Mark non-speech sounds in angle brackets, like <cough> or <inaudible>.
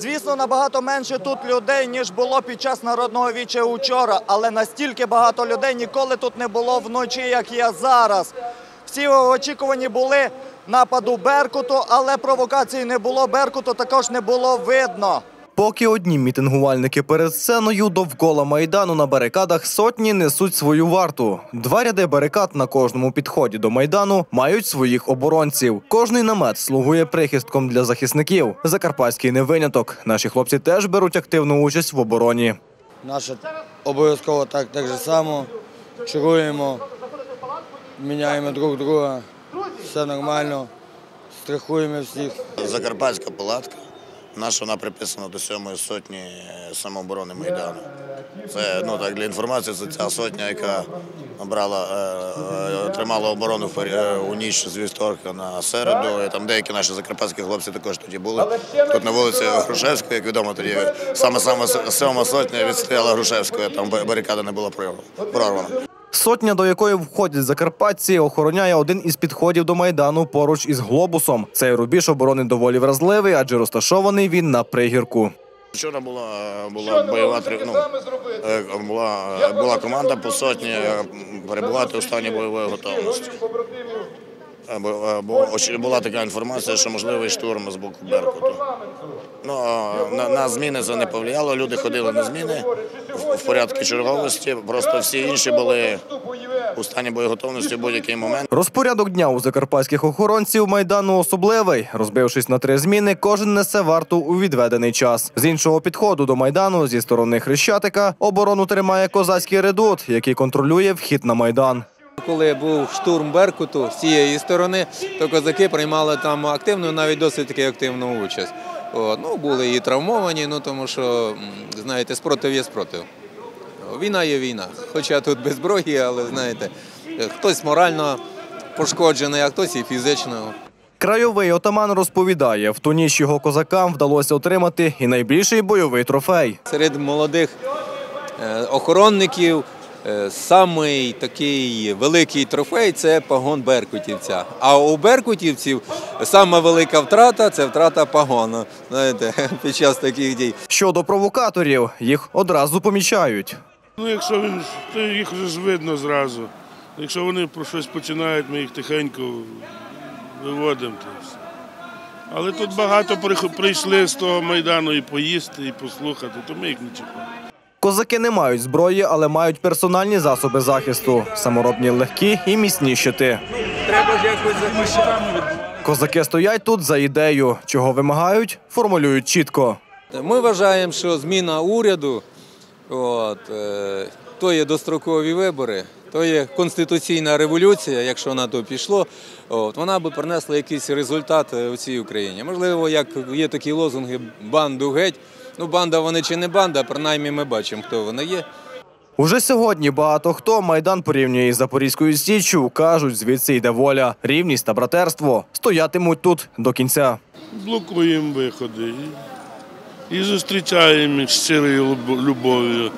Звісно, набагато менше тут людей, ніж було під час народного віча учора, але настільки багато людей ніколи тут не було вночі, як є зараз. Всі очікувані були нападу Беркуту, але провокації не було. Беркуту також не було видно. Поки одні мітингувальники перед сценою довкола майдану на барикадах сотні несуть свою варту. Два ряди барикад на кожному підході до майдану мають своїх оборонців. Кожний намет слугує прихистком для захисників. Закарпатський не виняток. Наші хлопці теж беруть активну участь в обороні. Наше обов'язково так, так же само. Чаруємо, міняємо друг друга, все нормально, страхуємо всіх. Закарпатська палатка. Наша вона приписана до сьомої сотні е, самооборони Майдану. Це ну так для інформації, це ця сотня, яка набрала, е, е, тримала оборону е, у ніч з вівторка на середу. І там деякі наші закарпатські хлопці також тоді були. Тут на вулиці Грушевської, як відомо, тоді саме саме сьома сотня відстояла Грушевською, там барикада не була прорвана. Сотня, до якої входять закарпатці, охороняє один із підходів до майдану поруч із глобусом. Цей рубіж оборони доволі вразливий, адже розташований він на пригірку. Вчора була, була бойова ну, е, була, була команда по сотні е, перебувати у стані бойової готовності. Бо- е, Була така інформація, що можливий штурм з боку Беркуту. Ну, на, на зміни це не повлияло. Люди ходили на зміни в, в порядку черговості. Просто всі інші були у стані боєготовності в будь-який момент. Розпорядок дня у закарпатських охоронців майдану особливий. Розбившись на три зміни, кожен несе варту у відведений час. З іншого підходу до майдану зі сторони Хрещатика оборону тримає козацький редут, який контролює вхід на майдан. Коли був штурм Беркуту з цієї сторони, то козаки приймали там активну, навіть досить таки активну участь. От, ну, були і травмовані, ну тому що, знаєте, спротив є спротив. Війна є війна. Хоча тут без зброї, але знаєте, хтось морально пошкоджений, а хтось і фізично. Крайовий отаман розповідає, в ту ніч його козакам вдалося отримати і найбільший бойовий трофей. Серед молодих е, охоронників самий такий великий трофей це пагон беркутівця. А у беркутівців сама велика втрата це втрата пагону. Знаєте, <laughs> під час таких дій. Щодо провокаторів, їх одразу помічають. Ну, якщо він, то їх вже ж видно зразу. Якщо вони про щось починають, ми їх тихенько виводимо. Але тут багато прийшли з того майдану і поїсти, і послухати, то ми їх не чіпаємо. Козаки не мають зброї, але мають персональні засоби захисту, саморобні легкі і міцні щити. Треба ж якось захищати. Козаки стоять тут за ідею, чого вимагають, формулюють чітко. Ми вважаємо, що зміна уряду, от, е, то є дострокові вибори, то є конституційна революція, якщо на то пішло, от, вона би принесла якийсь результат е, у цій Україні. Можливо, як є такі лозунги банду геть. Ну, банда вони чи не банда, принаймні ми бачимо, хто вони є. Уже сьогодні багато хто майдан порівнює із Запорізькою Січчю, кажуть, звідси йде воля, рівність та братерство. Стоятимуть тут до кінця. Блокуємо виходи і, зустрічаємо їх щирою любов- любов'ю.